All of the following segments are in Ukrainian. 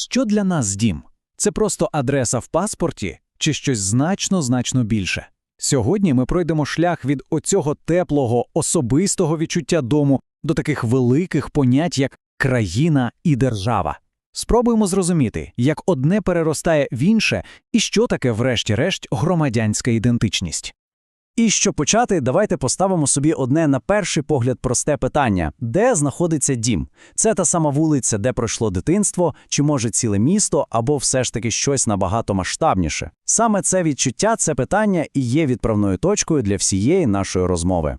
Що для нас дім? Це просто адреса в паспорті чи щось значно значно більше? Сьогодні ми пройдемо шлях від оцього теплого, особистого відчуття дому до таких великих понять, як країна і держава. Спробуємо зрозуміти, як одне переростає в інше і що таке, врешті-решт, громадянська ідентичність. І щоб почати, давайте поставимо собі одне на перший погляд просте питання: де знаходиться дім? Це та сама вулиця, де пройшло дитинство, чи може ціле місто, або все ж таки щось набагато масштабніше? Саме це відчуття, це питання і є відправною точкою для всієї нашої розмови.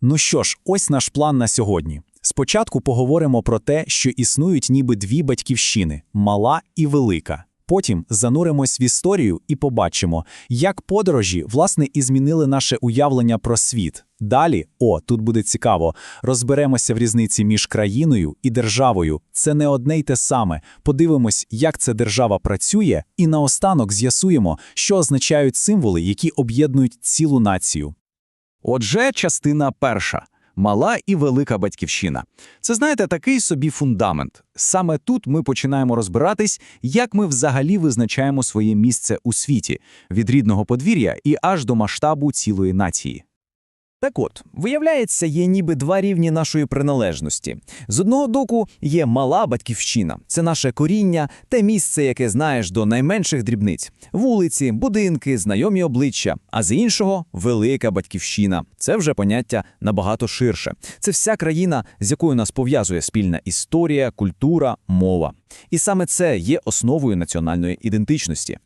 Ну що ж, ось наш план на сьогодні. Спочатку поговоримо про те, що існують ніби дві батьківщини мала і велика. Потім зануримось в історію і побачимо, як подорожі власне і змінили наше уявлення про світ. Далі, о, тут буде цікаво, розберемося в різниці між країною і державою. Це не одне й те саме. Подивимось, як ця держава працює, і наостанок з'ясуємо, що означають символи, які об'єднують цілу націю. Отже, частина перша. Мала і велика батьківщина. Це, знаєте, такий собі фундамент. Саме тут ми починаємо розбиратись, як ми взагалі визначаємо своє місце у світі від рідного подвір'я і аж до масштабу цілої нації. Так от, виявляється, є ніби два рівні нашої приналежності. З одного боку є мала батьківщина, це наше коріння, те місце, яке знаєш до найменших дрібниць, вулиці, будинки, знайомі обличчя. А з іншого велика батьківщина. Це вже поняття набагато ширше. Це вся країна, з якою нас пов'язує спільна історія, культура, мова. І саме це є основою національної ідентичності.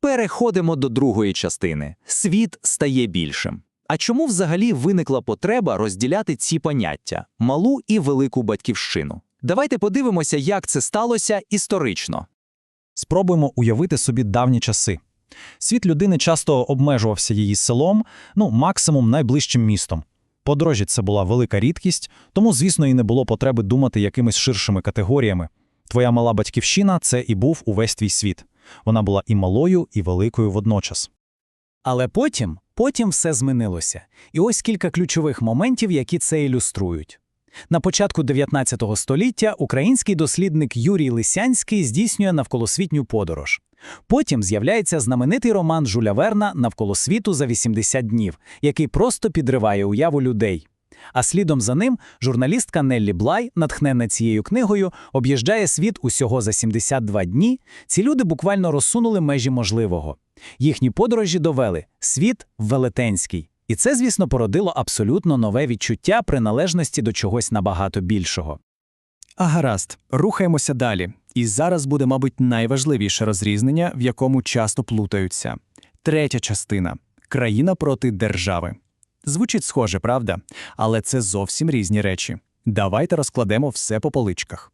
Переходимо до другої частини. Світ стає більшим. А чому взагалі виникла потреба розділяти ці поняття малу і велику батьківщину? Давайте подивимося, як це сталося історично. Спробуємо уявити собі давні часи. Світ людини часто обмежувався її селом, ну, максимум найближчим містом. Подорожі це була велика рідкість, тому, звісно, і не було потреби думати якимись ширшими категоріями. Твоя мала батьківщина це і був увесь твій світ. Вона була і малою, і великою водночас. Але потім, потім все змінилося. І ось кілька ключових моментів, які це ілюструють. На початку 19 століття український дослідник Юрій Лисянський здійснює навколосвітню подорож. Потім з'являється знаменитий роман Жуля Верна Навколо світу за 80 днів, який просто підриває уяву людей. А слідом за ним журналістка Неллі Блай, натхнена цією книгою, об'їжджає світ усього за 72 дні. Ці люди буквально розсунули межі можливого. Їхні подорожі довели світ велетенський. І це, звісно, породило абсолютно нове відчуття приналежності до чогось набагато більшого. А гаразд, рухаємося далі. І зараз буде, мабуть, найважливіше розрізнення, в якому часто плутаються. Третя частина країна проти держави. Звучить схоже, правда? Але це зовсім різні речі. Давайте розкладемо все по поличках.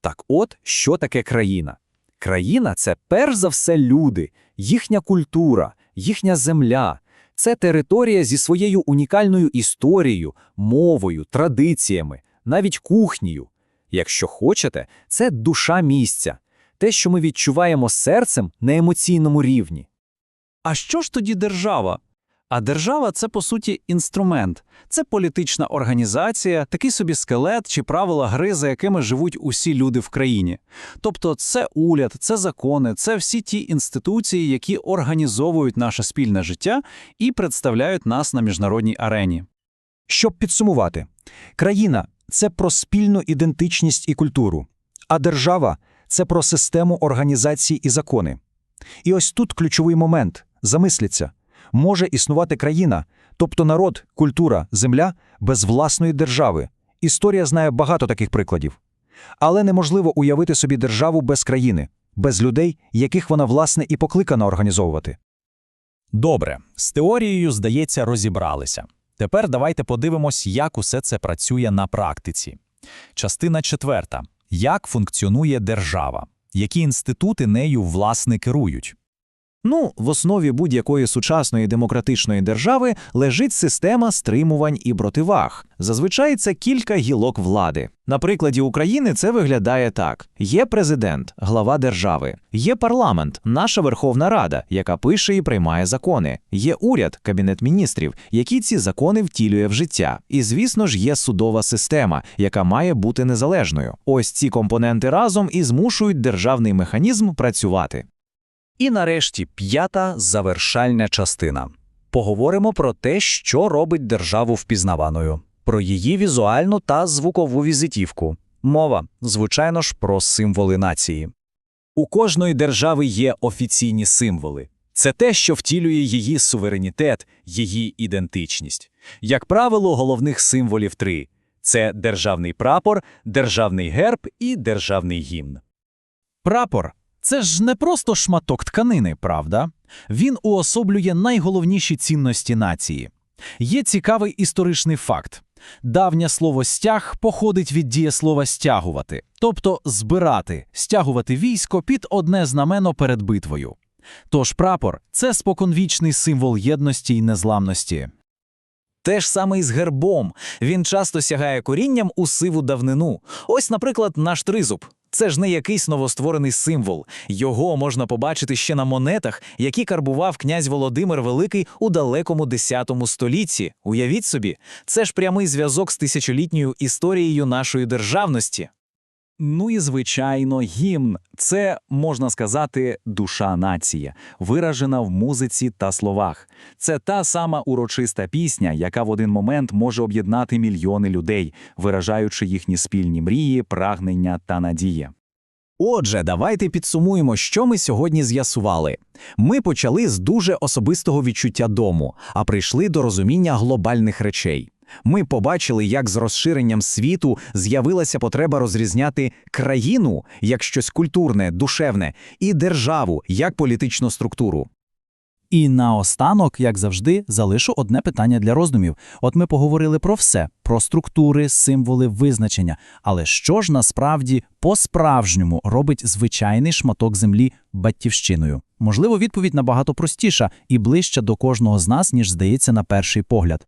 Так от, що таке країна? Країна це перш за все люди, їхня культура, їхня земля. Це територія зі своєю унікальною історією, мовою, традиціями, навіть кухнею. Якщо хочете, це душа місця, те, що ми відчуваємо серцем на емоційному рівні. А що ж тоді держава? А держава це по суті інструмент, це політична організація, такий собі скелет чи правила гри, за якими живуть усі люди в країні. Тобто, це уряд, це закони, це всі ті інституції, які організовують наше спільне життя і представляють нас на міжнародній арені. Щоб підсумувати, країна це про спільну ідентичність і культуру, а держава це про систему організацій і закони. І ось тут ключовий момент замисліться може існувати країна, тобто народ, культура, земля без власної держави. Історія знає багато таких прикладів. Але неможливо уявити собі державу без країни, без людей, яких вона власне і покликана організовувати. Добре, з теорією, здається, розібралися. Тепер давайте подивимось, як усе це працює на практиці. Частина четверта. Як функціонує держава? Які інститути нею власне керують? Ну, в основі будь-якої сучасної демократичної держави лежить система стримувань і противаг. Зазвичай це кілька гілок влади. На прикладі України це виглядає так: є президент, глава держави, є парламент, наша Верховна Рада, яка пише і приймає закони, є уряд, кабінет міністрів, який ці закони втілює в життя. І, звісно ж, є судова система, яка має бути незалежною. Ось ці компоненти разом і змушують державний механізм працювати. І нарешті п'ята завершальна частина. Поговоримо про те, що робить державу впізнаваною, про її візуальну та звукову візитівку. Мова, звичайно ж, про символи нації. У кожної держави є офіційні символи. Це те, що втілює її суверенітет, її ідентичність. Як правило, головних символів три: це державний прапор, державний герб і державний гімн. Прапор це ж не просто шматок тканини, правда? Він уособлює найголовніші цінності нації. Є цікавий історичний факт. Давнє слово стяг походить від дієслова стягувати, тобто збирати, стягувати військо під одне знамено перед битвою. Тож прапор це споконвічний символ єдності й незламності. Те ж саме і з гербом. Він часто сягає корінням у сиву давнину. Ось, наприклад, наш тризуб. Це ж не якийсь новостворений символ. Його можна побачити ще на монетах, які карбував князь Володимир Великий у далекому X столітті. Уявіть собі, це ж прямий зв'язок з тисячолітньою історією нашої державності. Ну і звичайно, гімн це можна сказати душа нації, виражена в музиці та словах. Це та сама урочиста пісня, яка в один момент може об'єднати мільйони людей, виражаючи їхні спільні мрії, прагнення та надії. Отже, давайте підсумуємо, що ми сьогодні з'ясували. Ми почали з дуже особистого відчуття дому, а прийшли до розуміння глобальних речей. Ми побачили, як з розширенням світу з'явилася потреба розрізняти країну як щось культурне, душевне, і державу як політичну структуру. І наостанок, як завжди, залишу одне питання для роздумів. От ми поговорили про все: про структури, символи, визначення. Але що ж насправді по-справжньому робить звичайний шматок землі батьківщиною? Можливо, відповідь набагато простіша і ближча до кожного з нас, ніж здається на перший погляд.